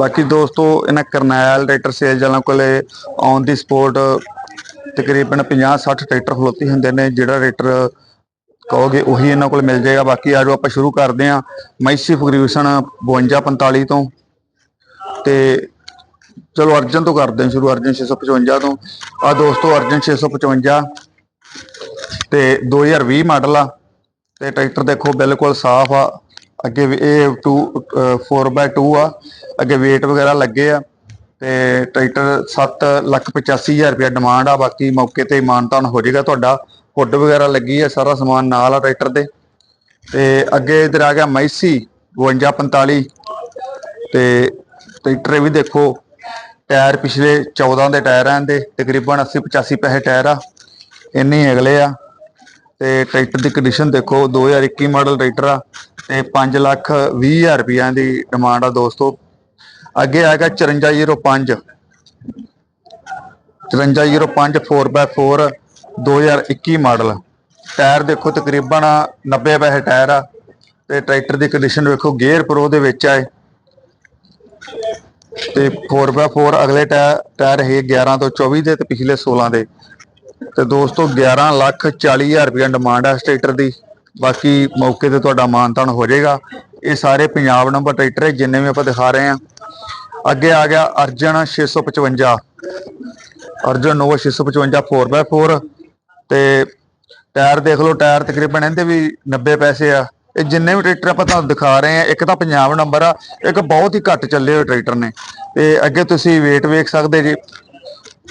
ਬਾਕੀ ਦੋਸਤੋ, ਇਹਨਾਂ ਕਰਨੈਲ ਟਰੈਕਟਰ ਸੇਲਸ ਵਾਲਿਆਂ ਕੋਲੇ ਔਨ ਦੀ ਸਪੋਰਟ ਤਕਰੀਬਨ 50-60 ਟਰੈਕਟਰ ਖਲੋਤੀ ਹੁੰਦੇ ਨੇ, ਜਿਹੜਾ ਟਰੈਕਟਰ ਕਹੋਗੇ ਉਹੀ ਇਹਨਾਂ ਕੋਲ ਮਿਲ ਜਾਏਗਾ। ਬਾਕੀ ਆਜੋ ਆਪਾਂ ਸ਼ੁਰੂ ਕਰਦੇ ਹਾਂ। ਮੈਸੀ ਫਗਰੂਸ਼ਨ 5245 ਤੋਂ। ਤੇ ਚਲੋ ਅਰਜਨ ਤੋਂ ਕਰਦੇ ਹਾਂ ਸ਼ੁਰੂ, ਅਰਜਨ 655 ਤੋਂ। ਆ ਦੋਸਤੋ, ਅਰਜਨ 655 ਤੇ 2020 ਮਾਡਲ ਆ। ਤੇ ਟਰੈਕਟਰ ਦੇਖੋ, ਬਿਲਕੁਲ ਸਾਫ਼ ਆ। ਅੱਗੇ ਵੀ ਇਹ 2 4x2 ਆ। ਅੱਗੇ weight ਵਗੈਰਾ ਲੱਗੇ ਆ। ਤੇ ਟਰੈਕਟਰ 7 ਲੱਖ 85000 ਰੁਪਏ ਡਿਮਾਂਡ ਆ। ਬਾਕੀ ਮੌਕੇ ਤੇ ਮਾਨਤਾਨ ਹੋ ਜਾਏਗਾ ਤੁਹਾਡਾ। ਹੁੱਡ ਵਗੈਰਾ ਲੱਗੀ ਆ, ਸਾਰਾ ਸਮਾਨ ਨਾਲ ਆ ਟਰੈਕਟਰ ਦੇ। ਤੇ ਅੱਗੇ ਇਧਰ ਆ ਗਿਆ ਮੈਸੀ 5245 ਤੇ ਟਰੈਕਟਰ ਵੀ ਦੇਖੋ, ਟਾਇਰ ਪਿਛਲੇ 14 ਦੇ ਟਾਇਰ ਆ ਇਹਦੇ। ਤਕਰੀਬਨ 80 85 ਪੈਸੇ ਟਾਇਰ ਆ। ਇੰਨੇ ਹੀ ਅਗਲੇ ਆ। ਤੇ ਟਰੈਕਟਰ ਦੀ ਕੰਡੀਸ਼ਨ ਦੇਖੋ 2021 ਮਾਡਲ ਟਰੈਕਟਰ ਆ ਤੇ 5 ਲੱਖ 20 ਹਜ਼ਾਰ ਰੁਪਈਆ ਦੀ ਡਿਮਾਂਡ ਆ ਦੋਸਤੋ। ਅੱਗੇ ਆਏਗਾ 5405 5405 4x4 2021 ਮਾਡਲ ਟਾਇਰ ਦੇਖੋ, ਤਕਰੀਬਨ 90 ਪੈਸੇ ਟਾਇਰ ਆ ਤੇ ਟਰੈਕਟਰ ਦੀ ਕੰਡੀਸ਼ਨ ਵੇਖੋ, ਗੇਅਰ ਪ੍ਰੋ ਦੇ ਵਿੱਚ ਆ ਇਹ। ਤੇ 4x4 ਅਗਲੇ ਟਾਇਰ ਟਾਇਰ ਹੈ 11 ਤੋਂ 24 ਦੇ ਤੇ ਪਿਛਲੇ 16 ਦੇ। ਤੇ ਦੋਸਤੋ 11 ਲੱਖ 40 ਹਜ਼ਾਰ ਰੁਪਏ ਡਿਮਾਂਡ ਹੈ ਇਸ ਟਰੈਕਟਰ ਦੀ। ਬਾਕੀ ਮੌਕੇ ਤੇ ਤੁਹਾਡਾ ਮਾਨਤਾਨ ਹੋ ਜਾਏਗਾ। ਇਹ ਸਾਰੇ ਪੰਜਾਬ ਨੰਬਰ ਟਰੈਕਟਰ ਹੈ, ਜਿੰਨੇ ਵੀ ਆਪਾਂ ਦਿਖਾ ਰਹੇ ਹਾਂ। ਅੱਗੇ ਆ ਗਿਆ ਅਰਜਨ 655 ਅਰਜਨ ਨੋਵਾ 655 4x4 ਤੇ ਟਾਇਰ ਦੇਖ ਲਓ, ਟਾਇਰ ਤਕਰੀਬਨ ਇਹਦੇ ਵੀ 90 ਪੈਸੇ ਆ। ਇਹ ਜਿੰਨੇ ਵੀ ਟਰੈਕਟਰ ਆਪਾਂ ਤੁਹਾਨੂੰ ਦਿਖਾ ਰਹੇ ਆ ਇੱਕ ਤਾਂ ਪੰਜਾਬ ਨੰਬਰ ਆ, ਇੱਕ ਬਹੁਤ ਹੀ ਘੱਟ ਚੱਲੇ ਹੋਏ ਟਰੈਕਟਰ ਨੇ। ਤੇ ਅੱਗੇ ਤੁਸੀਂ weight ਵੇਖ ਸਕਦੇ ਜੀ,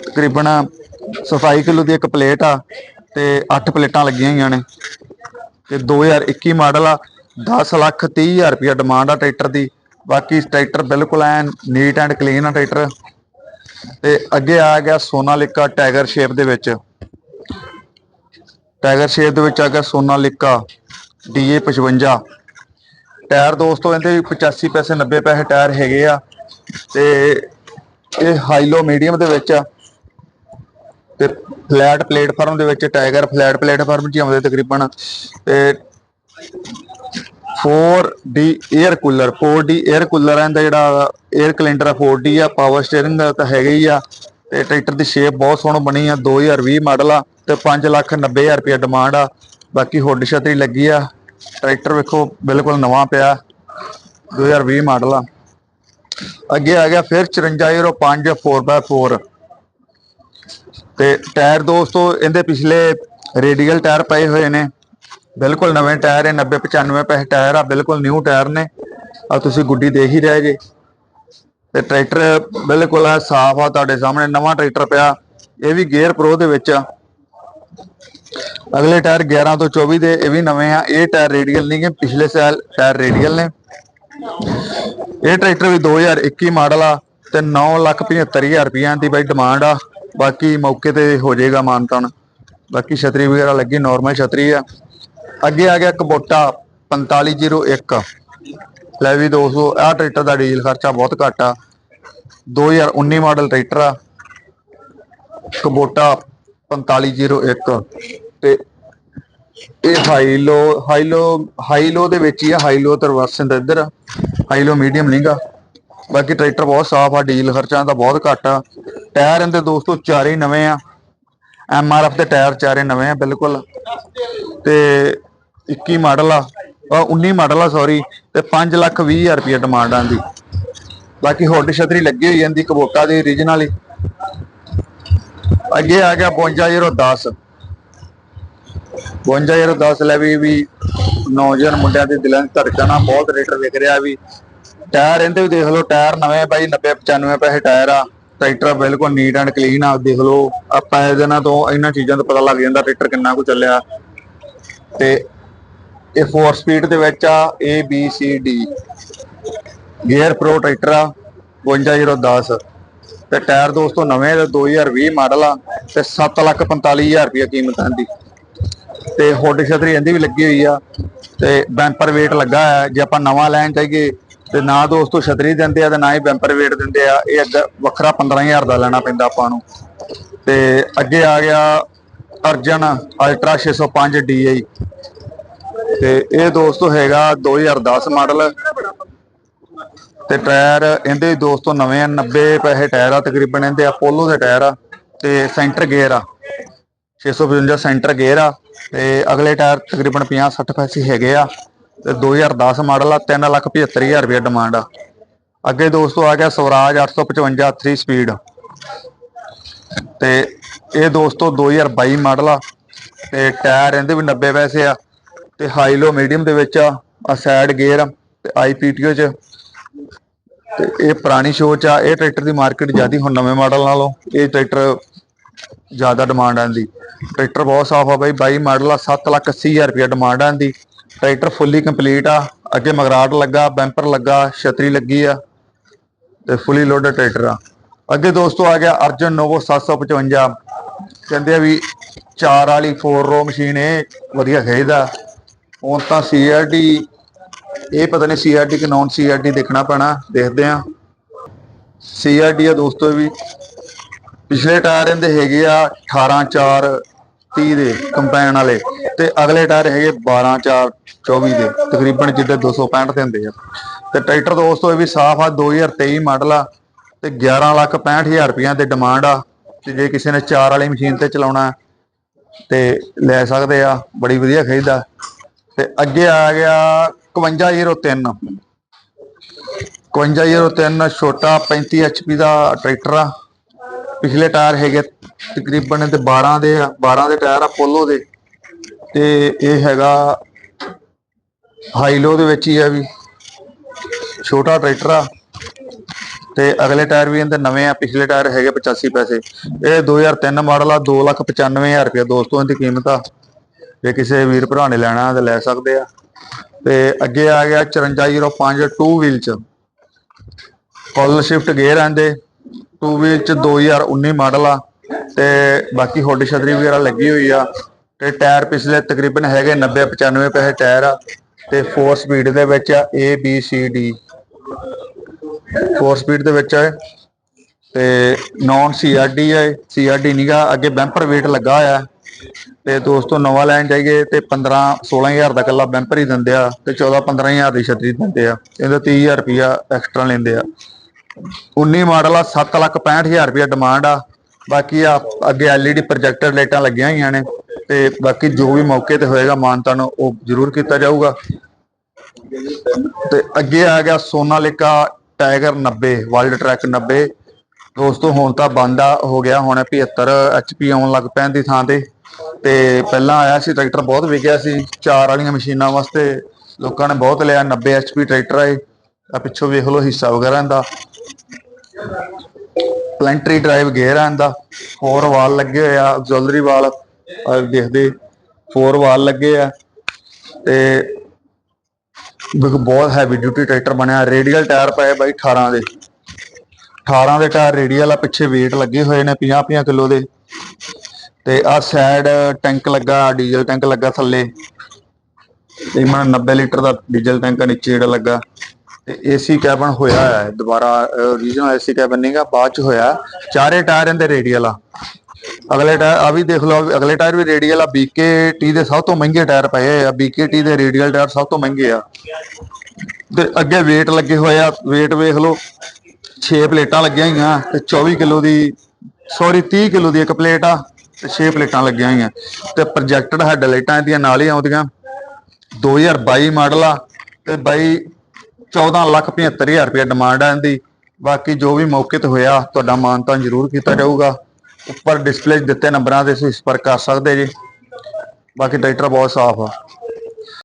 ਤਕਰੀਬਨ 27 ਕਿਲੋ ਦੀ ਇੱਕ ਪਲੇਟ ਆ ਤੇ 8 ਪਲੇਟਾਂ ਲੱਗੀਆਂ ਹੋਈਆਂ ਨੇ। ਤੇ 2021 ਮਾਡਲ ਆ 10 ਲੱਖ 30 ਹਜ਼ਾਰ ਰੁਪਇਆ ਡਿਮਾਂਡ ਆ ਟਰੈਕਟਰ ਦੀ। ਬਾਕੀ ਟਰੈਕਟਰ ਬਿਲਕੁਲ ਐਨ ਨੀਟ ਐਂਡ ਕਲੀਨ ਆ ਟਰੈਕਟਰ। ਤੇ ਅੱਗੇ ਆ ਗਿਆ ਸੋਨਾਲਿਕਾ ਟਾਈਗਰ ਸ਼ੇਪ ਦੇ ਵਿੱਚ। ਟਾਈਗਰ ਸ਼ੇਪ ਦੇ ਵਿੱਚ ਆ ਗਿਆ ਸੋਨਾਲਿਕਾ DA 55 ਟਾਇਰ ਦੋਸਤੋ, ਇਹਦੇ ਵੀ 85 ਪੈਸੇ 90 ਪੈਸੇ ਟਾਇਰ ਹੈਗੇ ਆ। ਤੇ ਇਹ ਹਾਈਲੋ ਮੀਡੀਅਮ ਦੇ ਵਿੱਚ ਆ। ਤੇ ਫਲੈਟ ਪਲੇਟਫਾਰਮ ਦੇ ਵਿੱਚ ਟਾਈਗਰ ਫਲੈਟ ਪਲੇਟਫਾਰਮ 'ਚ ਆਉਂਦੇ ਤਕਰੀਬਨ, ਤੇ 4D air cooler 4D air cooler ਆ ਇਹਦਾ ਜਿਹੜਾ ਏਅਰ ਕੈਲੰਡਰ ਆ 4D ਆ ਪਾਵਰ ਸਟੀering ਦਾ ਤਾਂ ਹੈਗਾ ਹੀ ਆ, ਤੇ ਟਰੈਕਟਰ ਦੀ ਸ਼ੇਪ ਬਹੁਤ ਸੋਹਣੀ ਬਣੀ ਆ 2020 ਮਾਡਲ ਆ, ਤੇ 590000 ਰੁਪਏ ਡਿਮਾਂਡ ਆ, ਬਾਕੀ ਹੁੱਡ ਛਤਰੀ ਲੱਗੀ ਆ, ਟਰੈਕਟਰ ਵੇਖੋ ਬਿਲਕੁਲ ਨਵਾਂ ਪਿਆ 2020 ਮਾਡਲ ਆ। ਅੱਗੇ ਆ ਗਿਆ ਫਿਰ 5405 4x4 ਤੇ ਟਾਇਰ ਦੋਸਤੋ, ਇਹਦੇ ਪਿਛਲੇ ਰੇਡੀਅਲ ਟਾਇਰ ਪਏ ਹੋਏ ਨੇ। ਬਿਲਕੁਲ ਨਵੇਂ ਟਾਇਰ ਹੈ 90 95 ਪੈਸੇ ਟਾਇਰ ਆ, ਬਿਲਕੁਲ ਨਿਊ ਟਾਇਰ ਨੇ। ਆ ਤੁਸੀਂ ਗੁੱਡੀ ਦੇਖ ਹੀ ਰਹੇ ਜੇ। ਤੇ ਟਰੈਕਟਰ ਬਿਲਕੁਲ ਆ, ਸਾਫ਼ ਆ ਤੁਹਾਡੇ ਸਾਹਮਣੇ, ਨਵਾਂ ਟਰੈਕਟਰ ਪਿਆ। ਇਹ ਵੀ ਗੇਅਰ ਪ੍ਰੋ ਦੇ ਵਿੱਚ ਆ। ਅਗਲੇ ਟਾਇਰ 11 ਤੋਂ 24 ਦੇ, ਇਹ ਵੀ ਨਵੇਂ ਆ। ਇਹ ਟਾਇਰ ਰੇਡੀਅਲ ਨਹੀਂ ਗੇ, ਪਿਛਲੇ ਸਾਲ ਟਾਇਰ ਰੇਡੀਅਲ ਨੇ। ਇਹ ਟਰੈਕਟਰ ਵੀ 2021 ਮਾਡਲ ਆ ਤੇ 975000 ਰੁਪਈਆਂ ਦੀ ਬਾਈ ਡਿਮਾਂਡ ਆ। ਬਾਕੀ ਮੌਕੇ ਤੇ ਹੋ ਜਾਏਗਾ ਮਾਨਤਾਨ। ਬਾਕੀ ਛਤਰੀ ਵਗੈਰਾ ਲੱਗੀ ਨਾਰਮਲ ਛਤਰੀ ਆ। ਅੱਗੇ ਆ ਗਿਆ ਕਬੋਟਾ 4501 ਲੈ ਵੀ ਦੋਸਤੋ, ਆਹ ਟਰੈਕਟਰ ਦਾ ਡੀਜ਼ਲ ਖਰਚਾ ਬਹੁਤ ਘੱਟ ਆ। 2019 ਮਾਡਲ ਟਰੈਕਟਰ ਆ। ਕਬੋਟਾ 4501 ਤੇ ਇਹ ਹਾਈਲੋ ਹਾਈਲੋ ਹਾਈਲੋ ਦੇ ਵਿੱਚ ਹੀ ਆ। ਹਾਈਲੋ ਤਰਵਰਸਨ ਦਾ ਇੱਧਰ ਆ। ਹਾਈਲੋ ਮੀਡੀਅਮ ਨਹੀਂਗਾ ਬਾਕੀ ਟਰੈਕਟਰ ਬਹੁਤ ਸਾਫ਼ ਆ, ਡੀਜ਼ਲ ਖਰਚਾ ਦਾ ਬਹੁਤ ਘੱਟ ਆ। ਟਾਇਰ ਇਹਦੇ ਦੋਸਤੋ ਚਾਰੇ ਨਵੇਂ ਆ। ਐਫ ਦੇ ਟਾਇਰ ਚਾਰੇ ਨਵੇਂ ਆ, ਬਿਲਕੁਲ। ਤੇ 21 ਮਾਡਲ ਆ, ਅਹ 19 ਮਾਡਲ ਆ ਸੌਰੀ ਤੇ 5 ਲੱਖ 20 ਹਜ਼ਾਰ ਰੁਪਏ ਡਿਮਾਂਡ ਆਂਦੀ ਬਾਕੀ ਹੁੱਡ ਛਤਰੀ ਲੱਗੀ ਹੋਈ ਜਾਂਦੀ ਕਬੋਟਾ ਦੀ origignal ਹੀ। ਅੱਗੇ ਆ ਗਿਆ 55010 55010 ਲੈ ਵੀ ਵੀ ਨੌਜਵਾਨ ਮੁੰਡਿਆਂ ਦੇ ਦਿਲਾਂ ਦੀ ਧੜਕਣ ਆ, ਬਹੁਤ ਰੇਟਰ ਵਿਕ ਰਿਹਾ ਵੀ। ਟਾਇਰ ਇਹਦੇ ਵੀ ਦੇਖ ਲਓ, ਟਾਇਰ ਨਵੇਂ ਭਾਈ 90 95 ਪੈਸੇ ਟਾਇਰ ਆ। ਟਰੈਕਟਰ ਬਿਲਕੁਲ ਨੀਟ ਐਂਡ ਕਲੀਨ ਆ, ਦੇਖ ਲਓ। ਆਪਾਂ ਇਹ ਤੋਂ ਇਹਨਾਂ ਚੀਜ਼ਾਂ ਤੋਂ ਪਤਾ ਲੱਗ ਜਾਂਦਾ ਟਰੈਕਟਰ ਕਿੰਨਾ ਕੁ ਚੱਲਿਆ। ਤੇ ਇਹ 4 ਸਪੀਡ ਦੇ ਵਿੱਚ ਆ, A, B, C, D gear pro tractor ਆ 55010 ਤੇ ਟਾਇਰ ਦੋਸਤੋ ਨਵੇਂ ਦੇ 2020 ਮਾਡਲ ਆ, ਤੇ 745000 ਰੁਪਏ ਕੀਮਤ ਆਂਦੀ ਤੇ ਹੁੱਡ ਛਤਰੀ ਇਹਦੀ ਵੀ ਲੱਗੀ ਹੋਈ ਆ, ਤੇ ਬੈਂਪਰ ਵੇਟ ਲੱਗਾ ਹੈ ਜੇ ਆਪਾਂ ਨਵਾਂ ਲੈਣ ਚਾਹੀਏ ਤੇ ਨਾ ਦੋਸਤੋ ਛਤਰੀ ਦਿੰਦੇ ਆ ਤੇ ਨਾ ਹੀ ਬੈਂਪਰ ਵੇਟ ਦਿੰਦੇ ਆ। ਇਹ ਅੱਗੇ ਵੱਖਰਾ 15000 ਦਾ ਲੈਣਾ ਪੈਂਦਾ ਆਪਾਂ ਨੂੰ। ਤੇ ਅੱਗੇ ਆ ਗਿਆ ਅਰਜਨ ਅਲਟਰਾ 605 DI ਤੇ ਇਹ ਦੋਸਤੋ ਹੈਗਾ 2010 ਮਾਡਲ। ਤੇ ਟਾਇਰ ਇਹਦੇ ਦੋਸਤੋ ਨਵੇਂ ਆ 90 ਪੈਸੇ ਟਾਇਰ ਆ ਤਕਰੀਬਨ ਇਹਦੇ ਅਪੋਲੋ ਦੇ ਟਾਇਰ ਆ ਤੇ ਸੈਂਟਰ ਗੇਅਰ ਆ। 655 ਸੈਂਟਰ ਗੇਅਰ ਆ ਤੇ ਅਗਲੇ ਟਾਇਰ ਤਕਰੀਬਨ 50 60 ਪੈਸੇ ਹੈਗੇ ਆ। ਤੇ 2010 ਮਾਡਲ ਆ 375000 ਰੁਪਏ ਡਿਮਾਂਡ ਆ। ਅੱਗੇ ਦੋਸਤੋ ਆ ਗਿਆ ਸਵਰਾਜ 855 3 ਸਪੀਡ ਤੇ ਇਹ ਦੋਸਤੋ 2022 ਮਾਡਲ ਆ, ਤੇ ਟਾਇਰ ਇਹਦੇ ਵੀ 90 ਪੈਸੇ ਆ, ਤੇ ਹਾਈ ਲੋ ਮੀਡੀਅਮ ਦੇ ਵਿੱਚ ਆ ਆ ਸਾਈਡ ਗੇਅਰ ਤੇ ਆਈਪੀਟੀਓ ਚ। ਤੇ ਇਹ ਪੁਰਾਣੀ ਸੋਚ ਆ, ਇਹ ਟਰੈਕਟਰ ਦੀ ਮਾਰਕੀਟ ਜਿਆਦੀ ਹੁਣ ਨਵੇਂ ਮਾਡਲ ਨਾਲੋਂ, ਇਹ ਟਰੈਕਟਰ ਜ਼ਿਆਦਾ ਡਿਮਾਂਡ ਆਂਦੀ ਟਰੈਕਟਰ ਬਹੁਤ ਸਾਫ਼ ਆ ਬਾਈ 22 ਮਾਡਲ ਆ 780000 ਰੁਪਏ ਡਿਮਾਂਡ ਆਂਦੀ ਟਰੈਕਟਰ ਫੁੱਲੀ ਕੰਪਲੀਟ ਆ। ਅੱਗੇ ਮਗਰਾਟ ਲੱਗਾ, ਬੈਂਪਰ ਲੱਗਾ, ਛਤਰੀ ਲੱਗੀ ਆ ਤੇ ਫੁੱਲੀ ਲੋਡਡ ਟਰੈਕਟਰ ਆ। ਅੱਗੇ ਦੋਸਤੋ ਆ ਗਿਆ ਅਰਜਨ ਨੋਵੋ 755 ਕਹਿੰਦੇ ਆ ਵੀ ਚਾਰ ਵਾਲੀ 4 ਰੋ ਮਸ਼ੀਨ ਇਹ ਵਧੀਆ ਖੇਦਾ ਹੁਣ ਤਾਂ ਸੀਆਰਡੀ ਇਹ ਪਤਾ ਨਹੀਂ ਸੀਆਰਡੀ ਕਿ ਨਾਨ ਸੀਆਰਡੀ ਦੇਖਣਾ ਪੈਣਾ, ਦੇਖਦੇ ਆ ਸੀਆਰਡੀ ਆ ਦੋਸਤੋ ਵੀ। ਪਿਛਲੇ ਟਾਇਰ ਇਹਦੇ ਹੈਗੇ ਆ 18 4 30 ਦੇ ਕੰਪੈਨ ਵਾਲੇ ਤੇ ਅਗਲੇ ਟਾਇਰ ਹੈਗੇ 12 4 24 ਦੇ, ਤਕਰੀਬਨ ਜਿੱਦੇ 265 ਦੇ ਹੁੰਦੇ ਆ। ਤੇ ਟਰੈਕਟਰ ਦੋਸਤੋ ਇਹ ਵੀ ਸਾਫ਼ ਆ 2023 ਮਾਡਲ ਆ ਤੇ 11 ਲੱਖ 65000 ਰੁਪਈਆ ਤੇ ਡਿਮਾਂਡ ਆ ਤੇ ਜੇ ਕਿਸੇ ਨੇ ਚਾਰ ਵਾਲੀ ਮਸ਼ੀਨ ਤੇ ਚਲਾਉਣਾ ਤੇ ਲੈ ਸਕਦੇ ਆ, ਬੜੀ ਵਧੀਆ ਖਰੀਦਾ ਤੇ ਅੱਗੇ ਆ ਗਿਆ 5103 5103 ਛੋਟਾ 35 HP ਦਾ ਟਰੈਕਟਰ ਆ। ਪਿਛਲੇ ਟਾਇਰ ਹੈਗੇ ਤਕਰੀਬਨ ਤੇ 12 ਦੇ ਆ 12 ਦੇ ਟਾਇਰ ਆ ਪੋਲੋ ਦੇ। ਤੇ ਇਹ ਹੈਗਾ ਹਾਈਲੋ ਦੇ ਵਿੱਚ ਹੀ ਆ ਵੀ। ਛੋਟਾ ਟਰੈਕਟਰ ਆ। ਤੇ ਅਗਲੇ ਟਾਇਰ ਵੀ ਇਹਦੇ ਨਵੇਂ ਆ, ਪਿਛਲੇ ਟਾਇਰ ਹੈਗੇ 85 ਪੈਸੇ। ਇਹ 2003 ਮਾਡਲ ਆ 295000 ਰੁਪਏ ਦੋਸਤੋ, ਇਹਦੀ ਕੀਮਤ ਆ। ਜੇ ਕਿਸੇ ਵੀਰ ਭਰਾ ਨੇ ਲੈਣਾ ਤਾਂ ਲੈ ਸਕਦੇ ਆ। ਤੇ ਅੱਗੇ ਆ ਗਿਆ 5405 2 ਵੀਲ ਚ। ਫੁੱਲ ਸ਼ਿਫਟ ਗੇਅਰ ਆਂਦੇ ਟੂ ਵੀਲ ਚ 2019 ਮਾਡਲ ਆ ਤੇ ਬਾਕੀ ਹੁੱਡ ਛਤਰੀ ਵਗੈਰਾ ਲੱਗੀ ਹੋਈ ਆ ਤੇ ਟਾਇਰ ਪਿਛਲੇ ਤਕਰੀਬਨ ਹੈਗੇ 90 95 ਪੈਸੇ ਟਾਇਰ ਆ ਤੇ 4 ਸਪੀਡ ਦੇ ਵਿੱਚ ਆ A, B, C, D 4 speed ਦੇ ਵਿੱਚ ਆ ਤੇ ਨਾਨ ਸੀਆਰਡੀ ਹੈ ਸੀਆਰਡੀ ਨੀਗਾ ਅੱਗੇ ਬੈਂਪਰ ਵੇਟ ਲੱਗਾ ਹੋਇਆ। ਤੇ ਦੋਸਤੋ ਨਵਾਂ ਲੈਣ ਜਾਈਏ ਤੇ 15 16000 ਦਾ ਕੱਲਾ ਬੈਂਪਰ ਹੀ ਦਿੰਦੇ ਆ ਤੇ 14 15000 ਦੀ ਛਤਰੀ ਦਿੰਦੇ ਆ। ਇਹਦਾ 30000 ਰੁਪਿਆ ਐਕਸਟਰਾ ਲੈਂਦੇ ਆ। 19 ਮਾਡਲ ਆ 765000 ਰੁਪਿਆ ਡਿਮਾਂਡ ਆ। ਬਾਕੀ ਆ, ਅੱਗੇ LED ਪ੍ਰੋਜੈਕਟਰ ਲਾਈਟਾਂ ਲੱਗੀਆਂ ਹੋਈਆਂ ਨੇ ਤੇ ਬਾਕੀ ਜੋ ਵੀ ਮੌਕੇ ਤੇ ਹੋਏਗਾ ਮਾਨਤਾ ਨੂੰ ਉਹ ਜ਼ਰੂਰ ਕੀਤਾ ਜਾਊਗਾ। ਤੇ ਅੱਗੇ ਆ ਗਿਆ ਸੋਨਾਲਿਕਾ ਟਾਈਗਰ 90 ਵਰਲਡ ਟਰੈਕ 90 ਦੋਸਤੋ, ਹੁਣ ਤਾਂ ਬੰਦ ਆ, ਹੋ ਗਿਆ ਹੁਣ 75 HP ਆਉਣ ਲੱਗ ਪੈਣ ਦੀ ਥਾਂ ਤੇ। ਤੇ ਪਹਿਲਾਂ ਆਇਆ ਸੀ ਟਰੈਕਟਰ ਬਹੁਤ ਵਿਕਿਆ ਸੀ, ਚਾਰ ਵਾਲੀਆਂ ਮਸ਼ੀਨਾਂ ਵਾਸਤੇ ਲੋਕਾਂ ਨੇ ਬਹੁਤ ਲਿਆ 90 HP ਟਰੈਕਟਰ ਆਏ ਆ ਪਿੱਛੋਂ ਵੇਖ ਲਓ ਹਿੱਸਾ ਵਗੈਰਾ ਇਹਦਾ। ਪਲੈਂਟਰੀ ਡਰਾਈਵ ਗੇਅਰ ਆ ਇਹਦਾ। ਫੋਰ ਵਾਲ ਲੱਗੇ ਹੋਏ ਆ ਆਕਜ਼ਿਲਰੀ ਵਾਲ ਦੇਖਦੇ ਫੋਰ ਵਾਲ ਲੱਗੇ ਆ। ਤੇ ਬਹੁਤ ਹੈਵੀ ਡਿਊਟੀ ਟਰੈਕਟਰ ਬਣਿਆ। ਰੇਡੀਅਲ ਟਾਇਰ ਪਏ ਬਾਈ 18 ਦੇ। 18 ਦੇ ਟਾਇਰ ਰੇਡੀਅਲ ਆ, ਪਿੱਛੇ weight ਲੱਗੇ ਹੋਏ ਨੇ 50 50 ਕਿਲੋ ਦੇ। ਤੇ ਆ ਸਾਈਡ ਟੈਂਕ ਲੱਗਾ ਡੀਜ਼ਲ ਟੈਂਕ ਲੱਗਾ ਥੱਲੇ। ਤੇ ਮਨ 90 ਲੀਟਰ ਦਾ ਡੀਜ਼ਲ ਟੈਂਕ ਨੀਚੇ ਜਿਹੜਾ ਲੱਗਾ। ਤੇ ਏਸੀ ਕੈਬਨ ਹੋਇਆ ਹੈ, ਦੁਬਾਰਾ ਰੀਜਨਲ ਏਸੀ ਕੈਬਨ ਨਹੀਂਗਾ ਬਾਅਦ ਚ ਹੋਇਆ, ਚਾਰੇ ਟਾਇਰ ਇਹਦੇ ਰੇਡੀਅਲ ਆ ਅਗਲੇ ਟਾਇਰ ਆ ਵੀ ਦੇਖ ਲਓ, ਅਗਲੇ ਟਾਇਰ ਵੀ ਰੇਡੀਅਲ ਆ BKT ਦੇ ਸਭ ਤੋਂ ਮਹਿੰਗੇ ਟਾਇਰ ਪਏ ਹੋਏ ਆ BKT ਦੇ ਰੇਡੀਅਲ ਟਾਇਰ ਸਭ ਤੋਂ ਮਹਿੰਗੇ ਆ। ਤੇ ਅੱਗੇ weight ਲੱਗੇ ਹੋਏ ਆ, weight ਵੇਖ ਲਓ 6 ਪਲੇਟਾਂ ਲੱਗੀਆਂ ਹੋਈਆਂ, ਤੇ 24 ਕਿਲੋ ਦੀ ਸੌਰੀ 30 ਕਿਲੋ ਦੀ ਇੱਕ ਪਲੇਟ ਆ, ਤੇ 6 ਪਲੇਟਾਂ ਲੱਗੀਆਂ ਹੋਈਆਂ। ਤੇ ਪ੍ਰੋਜੈਕਟਡ ਹੈਡ ਲਾਈਟਾਂ ਇਹਦੀਆਂ ਨਾਲ ਹੀ ਆਉਂਦੀਆਂ। 2022 ਮਾਡਲ ਆ, ਤੇ ਬਾਈ 14 ਲੱਖ 75000 ਰੁਪਏ ਡਿਮਾਂਡ ਹੈ ਇਹਦੀ। ਬਾਕੀ ਜੋ ਵੀ ਮੌਕੇ ਤੇ ਹੋਇਆ, ਤੁਹਾਡਾ ਮਾਨਤਾਨ ਜ਼ਰੂਰ ਕੀਤਾ ਜਾਊਗਾ। ਉੱਪਰ ਡਿਸਪਲੇ ਦਿੱਤੇ ਨੰਬਰਾਂ ਤੇ ਤੁਸੀਂ ਸੰਪਰਕ ਕਰ ਸਕਦੇ ਜੀ। ਬਾਕੀ ਟਰੈਕਟਰ ਬਹੁਤ ਸਾਫ਼ ਆ।